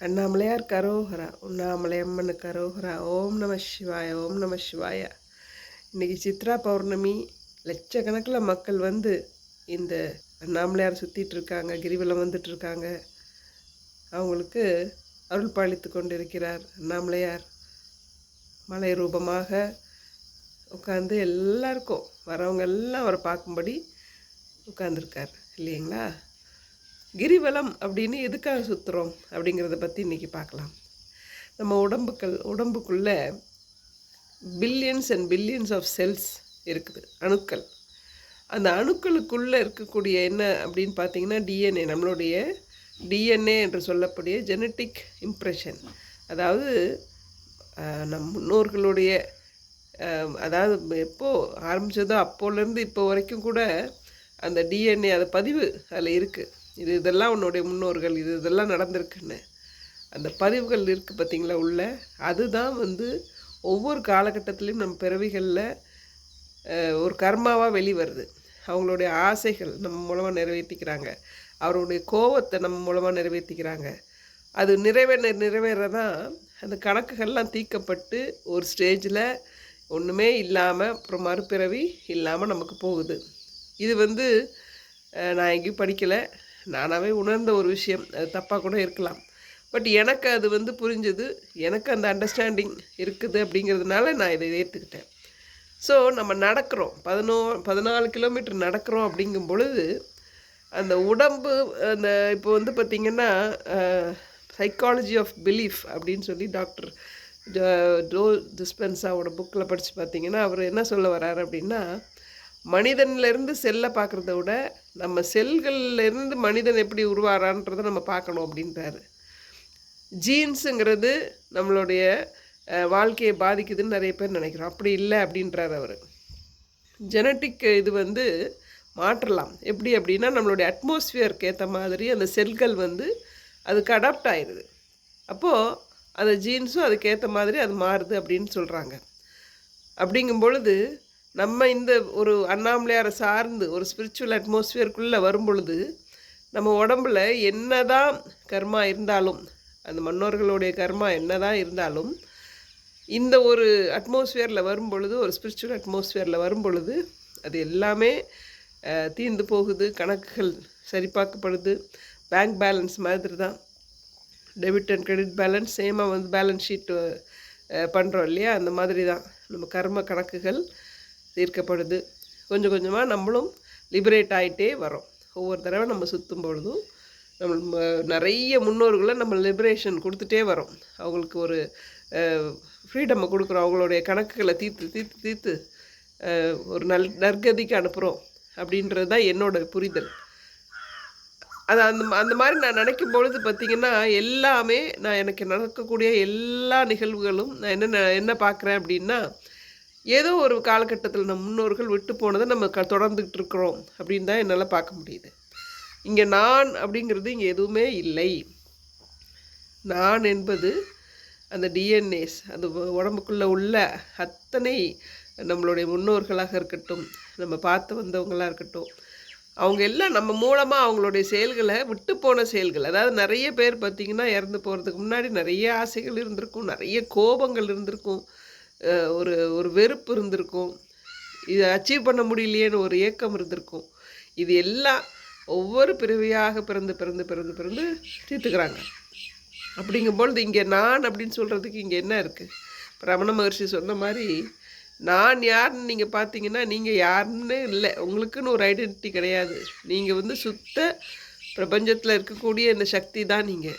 அண்ணாமலையார் கரோகரா உண்ணாமலை அம்மனு கரோகரா ஓம் நம சிவாய ஓம் நம சிவாய. இன்னைக்கு சித்ரா பௌர்ணமி லட்சக்கணக்கில் மக்கள் வந்து இந்த அண்ணாமலையார் சுற்றிட்டு இருக்காங்க கிரிவலம் வந்துட்டு இருக்காங்க. அவங்களுக்கு அருள் பாலித்து கொண்டிருக்கிறார் அண்ணாமலையார். மலை ரூபமாக உட்காந்து எல்லாருக்கும் வரவங்க எல்லாம் அவரை பார்க்கும்படி உட்காந்துருக்கார் இல்லைங்களா? கிரிவலம் அப்படின்னு எதுக்காக சுற்றுறோம் அப்படிங்கிறத பற்றி இன்றைக்கி பார்க்கலாம். நம்ம உடம்புக்கள் உடம்புக்குள்ளே billions and billions of cells இருக்குது அணுக்கள். அந்த அணுக்களுக்குள்ளே இருக்கக்கூடிய என்ன அப்படின்னு பார்த்தீங்கன்னா டிஎன்ஏ நம்மளுடைய டிஎன்ஏ என்று சொல்லக்கூடிய ஜெனட்டிக் இம்ப்ரெஷன் அதாவது நம் முன்னோர்களுடைய அதாவது எப்போது ஆரம்பித்ததோ அப்போலேருந்து இப்போ வரைக்கும் கூட அந்த டிஎன்ஏ அது பதிவு அதில் இருக்குது இது இதெல்லாம் உன்னுடைய முன்னோர்கள் இது இதெல்லாம் நடந்திருக்குன்னு. அந்த பதிவுகள் இருக்குது பார்த்திங்களா உள்ள? அதுதான் வந்து ஒவ்வொரு காலகட்டத்திலையும் நம்ம பிறவிகளில் ஒரு கர்மாவாக வெளிவருது. அவங்களுடைய ஆசைகள் நம்ம மூலமாக நிறைவேற்றிக்கிறாங்க அவருடைய கோவத்தை நம்ம மூலமாக நிறைவேற்றிக்கிறாங்க அது நிறைவேற நிறைவேறதான் அந்த கணக்குகள்லாம் தீர்க்கப்பட்டு ஒரு ஸ்டேஜில் ஒன்றுமே இல்லாமல் அப்புறம் மறுபிறவி இல்லாமல் நமக்கு போகுது. இது வந்து நான் எங்கேயும் படிக்கலை. நானாகவே உணர்ந்த ஒரு விஷயம். அது தப்பாக கூட இருக்கலாம். பட் எனக்கு அது வந்து புரிஞ்சுது. எனக்கு அந்த அண்டர்ஸ்டாண்டிங் இருக்குது அப்படிங்கிறதுனால நான் இதை ஏற்றுக்கிட்டேன் ஸோ நம்ம நடக்கிறோம். பதினோ பதினாலு கிலோமீட்டர் நடக்கிறோம் அப்படிங்கும் பொழுது அந்த உடம்பு அந்த இப்போ வந்து பார்த்திங்கன்னா சைக்காலஜி ஆஃப் பிலீஃப் அப்படின்னு சொல்லி டாக்டர் டோ டிஸ்பென்ஸாவோட புக்கில் படித்து பார்த்தீங்கன்னா அவர் என்ன சொல்ல வர்றாரு அப்படின்னா மனிதன்லேருந்து செல்லை பார்க்குறத விட நம்ம செல்கள்லேருந்து மனிதன் எப்படி உருவாரான்றதை நம்ம பார்க்கணும் அப்படின்றாரு. ஜீன்ஸுங்கிறது நம்மளுடைய வாழ்க்கையை பாதிக்குதுன்னு நிறைய பேர் நினைக்கிறோம். அப்படி இல்லை அப்படின்றார் அவர். ஜெனட்டிக் இது வந்து மாற்றலாம். எப்படி அப்படின்னா நம்மளுடைய அட்மாஸ்ஃபியருக்கு ஏற்ற மாதிரி அந்த செல்கள் வந்து அதுக்கு அடாப்ட் ஆயிடுது அப்போது அந்த ஜீன்ஸும் அதுக்கேற்ற மாதிரி அது மாறுது அப்படின்னு சொல்கிறாங்க அப்படிங்கும் பொழுது நம்ம இந்த ஒரு அண்ணாமலையாரை சார்ந்து ஒரு ஸ்பிரிச்சுவல் அட்மாஸ்ஃபியருக்குள்ளே வரும் பொழுது நம்ம உடம்புல என்னதான் கர்மா இருந்தாலும் அந்த மன்னர்களுடைய கர்மா என்னதான் இருந்தாலும் இந்த ஒரு அட்மாஸ்ஃபியரில் வரும் பொழுது ஒரு ஸ்பிரிச்சுவல் அட்மாஸ்ஃபியரில் வரும் பொழுது அது எல்லாமே தீர்ந்து போகுது கணக்குகள் சரிபார்க்கப்படுது பேங்க் பேலன்ஸ் மாதிரி தான் டெபிட் அண்ட் கிரெடிட் பேலன்ஸ் சேமாக வந்து பேலன்ஸ் ஷீட் பண்ணுறோம் இல்லையா? அந்த மாதிரி தான் நம்ம கர்ம கணக்குகள் தீர்க்கப்படுது. கொஞ்சம் கொஞ்சமாக நம்மளும் லிபரேட் ஆகிட்டே வரோம். ஒவ்வொரு தடவை நம்ம சுற்றும் பொழுதும் நம்ம நிறைய முன்னோர்களை நம்ம லிபரேஷன் கொடுத்துட்டே வரோம். அவங்களுக்கு ஒரு ஃப்ரீடமை கொடுக்குறோம். அவங்களுடைய கணக்குகளை தீர்த்து தீர்த்து தீர்த்து ஒரு நல் நற்கதிக்கு அனுப்புகிறோம் அப்படின்றது தான் என்னோட புரிதல். அது அந்த அந்த மாதிரி நான் நினைக்கும் பொழுது பார்த்தீங்கன்னா எல்லாமே நான் எனக்கு நடக்கக்கூடிய எல்லா நிகழ்வுகளும் நான் என்ன ந- என்ன பார்க்குறேன் அப்படின்னா ஏதோ ஒரு காலகட்டத்தில் நம்ம முன்னோர்கள் விட்டு போனதை நம்ம க தொடர்ந்துக்கிட்டு இருக்கிறோம் அப்படின்னு தான் என்னால் பார்க்க முடியுது. இங்கே நான் அப்படிங்கிறது இங்கே எதுவுமே இல்லை. நான் என்பது அந்த டிஎன்ஏஸ் அந்த உடம்புக்குள்ளே உள்ள அத்தனை நம்மளுடைய முன்னோர்களாக இருக்கட்டும் நம்ம பார்த்து வந்தவங்களாக இருக்கட்டும் அவங்க எல்லாம் நம்ம மூலமாக அவங்களுடைய செயல்களை விட்டு போன செயல்கள். அதாவது நிறைய பேர் பார்த்திங்கன்னா இறந்து போகிறதுக்கு முன்னாடி நிறைய ஆசைகள் இருந்திருக்கும் நிறைய கோபங்கள் இருந்திருக்கும். ஒரு ஒரு வெறுப்பு இருந்திருக்கும். இதை அச்சீவ் பண்ண முடியலையேன்னு ஒரு ஏக்கம் இருந்திருக்கும். இது எல்லாம் ஒவ்வொரு பிறவியாக பிறந்து பிறந்து பிறந்து பிறந்து தீர்த்துக்கிறாங்க. அப்படிங்கும்பொழுது இங்கே நான் அப்படின்னு சொல்கிறதுக்கு இங்கே என்ன இருக்குது ரமண மகர்ஷி சொன்ன மாதிரி நான் யாருன்னு நீங்கள் பார்த்தீங்கன்னா நீங்கள் யாருன்னு இல்லை. உங்களுக்குன்னு ஒரு ஐடென்டிட்டி கிடையாது. நீங்கள் வந்து சுத்த பிரபஞ்சத்தில் இருக்கக்கூடிய இந்த சக்தி தான் நீங்கள்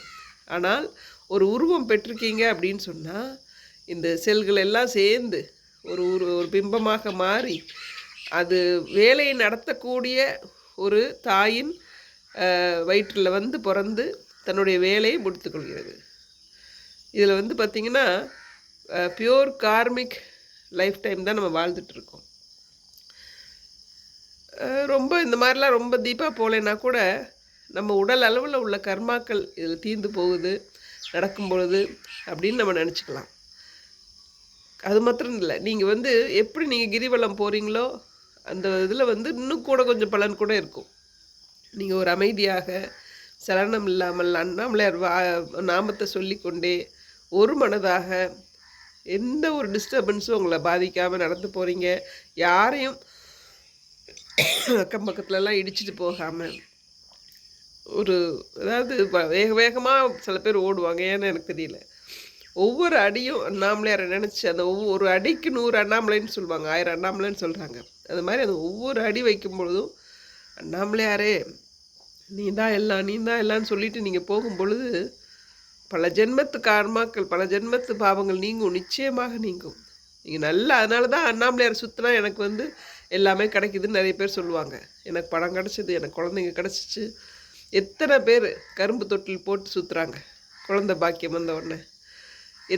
ஆனால் ஒரு உருவம் பெற்றிருக்கீங்க அப்படின்னு சொன்னால் இந்த செல்கள் எல்லாம் சேர்ந்து ஒரு ஒரு ஒரு பிம்பமாக மாறி அது வேலையை நடத்தக்கூடிய ஒரு தாயின் வயிற்றில் வந்து பிறந்து தன்னுடைய வேலையை முடித்துக்கொள்கிறது. இதில் வந்து பார்த்திங்கன்னா பியோர் கார்மிக் லைஃப் டைம் தான் நம்ம வாழ்ந்துட்டு இருக்கோம் ரொம்ப இந்த மாதிரிலாம் ரொம்ப தீப்பாக போகலைன்னா கூட நம்ம உடல் அளவில் உள்ள கர்மாக்கள் இதில் தீர்ந்து போகுது நடக்கும் பொழுது அப்படின்னு நம்ம நினச்சிக்கலாம். அது மாத்திரம் இல்லை. நீங்கள் வந்து எப்படி நீங்கள் கிரிவலம் போகிறீங்களோ அந்த இதில் வந்து இன்னும் கூட கொஞ்சம் பலன் கூட இருக்கும். நீங்கள் ஒரு அமைதியாக சலனம் இல்லாமல் அண்ணாமலையார் வா நாமத்தை சொல்லிக்கொண்டே ஒரு மனதாக எந்த ஒரு டிஸ்டர்பன்ஸும் உங்களை பாதிக்காமல் நடந்து போகிறீங்க யாரையும் அக்கம் பக்கத்துலலாம் இடிச்சிட்டு போகாமல் ஒரு அதாவது வேக வேகமாக சில பேர் ஓடுவாங்க. ஏன்னு எனக்கு தெரியல. ஒவ்வொரு அடியும் அண்ணாமலையாரை நினச்சி அந்த ஒவ்வொரு அடிக்கு நூறு அண்ணாமலைன்னு சொல்லுவாங்க ஆயிரம் அண்ணாமலைன்னு சொல்கிறாங்க அது மாதிரி அந்த ஒவ்வொரு அடி வைக்கும் பொழுதும் அண்ணாமலையாரே நீ தான் எல்லாம் நீ தான் எல்லாம்னு சொல்லிட்டு நீங்கள் போகும் பொழுது பல ஜென்மத்து கார்மாக்கள் பல ஜென்மத்து பாவங்கள் நீங்கும் நிச்சயமாக நீங்கும். நீங்கள் நல்லா அதனால தான் அண்ணாமலையார் சுற்றினா எனக்கு வந்து எல்லாமே கிடைக்குதுன்னு நிறைய பேர் சொல்லுவாங்க. எனக்கு பணம் கிடச்சிது எனக்கு குழந்தைங்க கிடச்சிச்சு. எத்தனை பேர் கரும்பு தொட்டில் போட்டு சுற்றுறாங்க குழந்தை பாக்கியம் வந்த உடனே.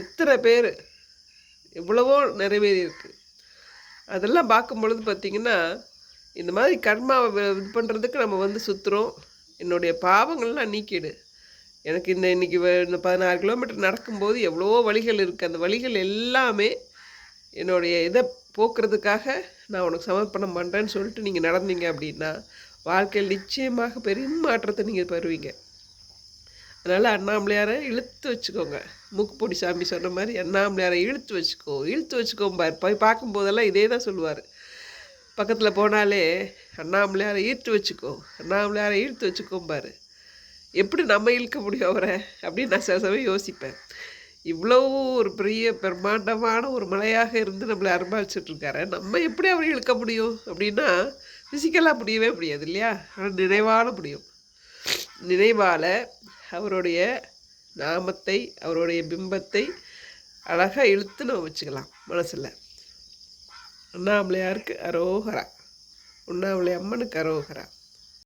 எத்தனை பேர் எவ்வளவோ நிறைவேறியிருக்கு. அதெல்லாம் பார்க்கும் பொழுது பார்த்திங்கன்னா இந்த மாதிரி கர்மாவை இது பண்ணுறதுக்கு நம்ம வந்து சுற்றுறோம் என்னுடைய பாவங்கள்லாம் நீக்கிடு. எனக்கு இந்த இன்னைக்கு இந்த பதினாறு கிலோமீட்டர் நடக்கும்போது எவ்வளவோ வழிகள் இருக்குது அந்த வழிகள் எல்லாமே என்னுடைய இதை போக்குறதுக்காக நான் உனக்கு சமர்ப்பணம் பண்ணுறேன்னு சொல்லிட்டு நீங்கள் நடந்தீங்க அப்படின்னா வாழ்க்கையில் நிச்சயமாக பெரும் மாற்றத்தை நீங்கள் பெறுவீங்க. அதனால் அண்ணாமலையாரை இழுத்து வச்சுக்கோங்க. மூக்குப்பொடி சாமி சொன்ன மாதிரி அண்ணாமலையாரை இழுத்து வச்சுக்கோ இழுத்து வச்சுக்கோம்பார் போய் பார்க்கும்போதெல்லாம் இதே தான் சொல்லுவார். பக்கத்தில் போனாலே அண்ணாமலையாரை ஈர்த்து வச்சுக்கோ அண்ணாமலையாரை இழுத்து வச்சுக்கோம்பார் எப்படி நம்ம இழுக்க முடியும் அவரை? அப்படின்னு நான் சில சமயம் யோசிப்பேன். இவ்வளோ ஒரு பெரிய பிரம்மாண்டமான ஒரு மலையாக இருந்து நம்மளை அனுபவிச்சுட்டு இருக்காரு நம்ம எப்படி அவரை இழுக்க முடியும்? அப்படின்னா ஃபிசிக்கலாக முடியவே முடியாது இல்லையா? ஆனால் நினைவால் முடியும். நினைவால் அவருடைய நாமத்தை அவருடைய பிம்பத்தை அழகாக இழுத்து நம்ம வச்சுக்கலாம் மனசில். அண்ணாமலையாருக்கு அரோகரா. உண்ணாமலை அம்மனுக்கு அரோகரா.